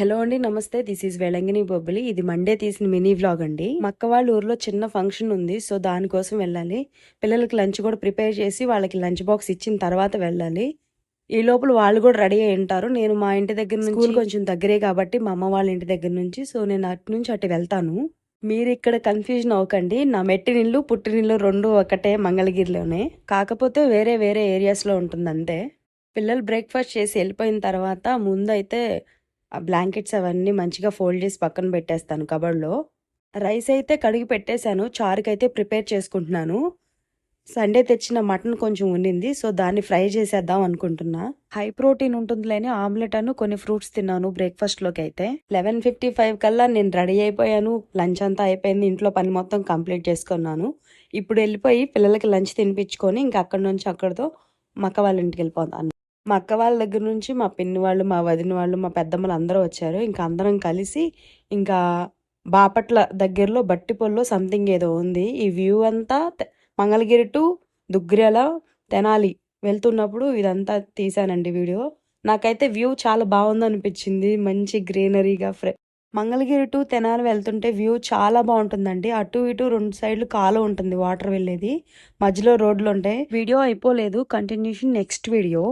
Hello అండి నమస్తే. This is Velangini Bobbili. ఇది మండే తీసిన మినీ వ్లాగ్ అండి. మక్క వాళ్ళ ఊర్లో చిన్న ఫంక్షన్ ఉంది సో దానికోసం వెళ్ళాలి. పిల్లలకి లంచ్ కూడా ప్రిపేర్ చేసి వాళ్ళకి లంచ్ బాక్స్ ఇచ్చిన తర్వాత వెళ్ళాలి. ఈ లోపల వాళ్ళు కూడా రెడీ అయి ఉంటారు. నేను మా ఇంటి దగ్గర నుంచి స్కూల్ కొంచెం దగ్గరే కాబట్టి మా అమ్మ వాళ్ళ ఇంటి దగ్గర నుంచి సో నేను అటు నుంచి అటు వెళ్తాను. మీరు ఇక్కడ కన్ఫ్యూజన్ అవ్వకండి. నా మెట్టినిల్లు పుట్టినిల్లు రెండు ఒకటే మంగళగిరిలోనే. కాకపోతే వేరే వేరే ఏరియాస్లో ఉంటుంది అంతే పిల్లలు బ్రేక్ఫాస్ట్ చేసి వెళ్ళిపోయిన తర్వాత ముందైతే బ్లాంకెట్స్ అవన్నీ మంచిగా ఫోల్డ్ చేసి పక్కన పెట్టేస్తాను కబర్డ్లో రైస్ అయితే కడిగి పెట్టేశాను చారుకైతే ప్రిపేర్ చేసుకుంటున్నాను. సండే తెచ్చిన మటన్ కొంచెం ఉండింది సో దాన్ని ఫ్రై చేసేద్దాం అనుకుంటున్నా. హై ప్రోటీన్ ఉంటుందిలేని ఆమ్లెట్ అను కొన్ని ఫ్రూట్స్ తిన్నాను బ్రేక్ఫాస్ట్లోకి అయితే. లెవెన్ ఫిఫ్టీ ఫైవ్ కల్లా నేను రెడీ అయిపోయాను లంచ్ అంతా అయిపోయింది ఇంట్లో పని మొత్తం కంప్లీట్ చేసుకున్నాను. ఇప్పుడు వెళ్ళిపోయి పిల్లలకి లంచ్ తినిపించుకొని ఇంకా అక్కడి నుంచి అక్కడితో మక్క వాళ్ళ ఇంటికి వెళ్ళిపోతాను. మా అక్క వాళ్ళ దగ్గర నుంచి మా పిన్ని వాళ్ళు మా వదిన వాళ్ళు మా పెద్దమ్మలు అందరూ వచ్చారు. ఇంకా అందరం కలిసి ఇంకా బాపట్ల దగ్గరలో బట్టిపొల్లో సంథింగ్ ఏదో ఉంది. ఈ వ్యూ అంతా మంగళగిరి టు దుగ్గ్యాల తెనాలి వెళ్తున్నప్పుడు ఇదంతా తీశానండి వీడియో. నాకైతే వ్యూ చాలా బాగుంది అనిపించింది మంచి గ్రీనరీగా ఫ్రె మంగళగిరి టు తెనాలి వెళ్తుంటే వ్యూ చాలా బాగుంటుందండి. అటు ఇటు రెండు సైడ్లు కాలు ఉంటుంది వాటర్ వెళ్ళేది. మధ్యలో రోడ్లు ఉంటాయి. వీడియో అయిపోలేదు. Continuation next video.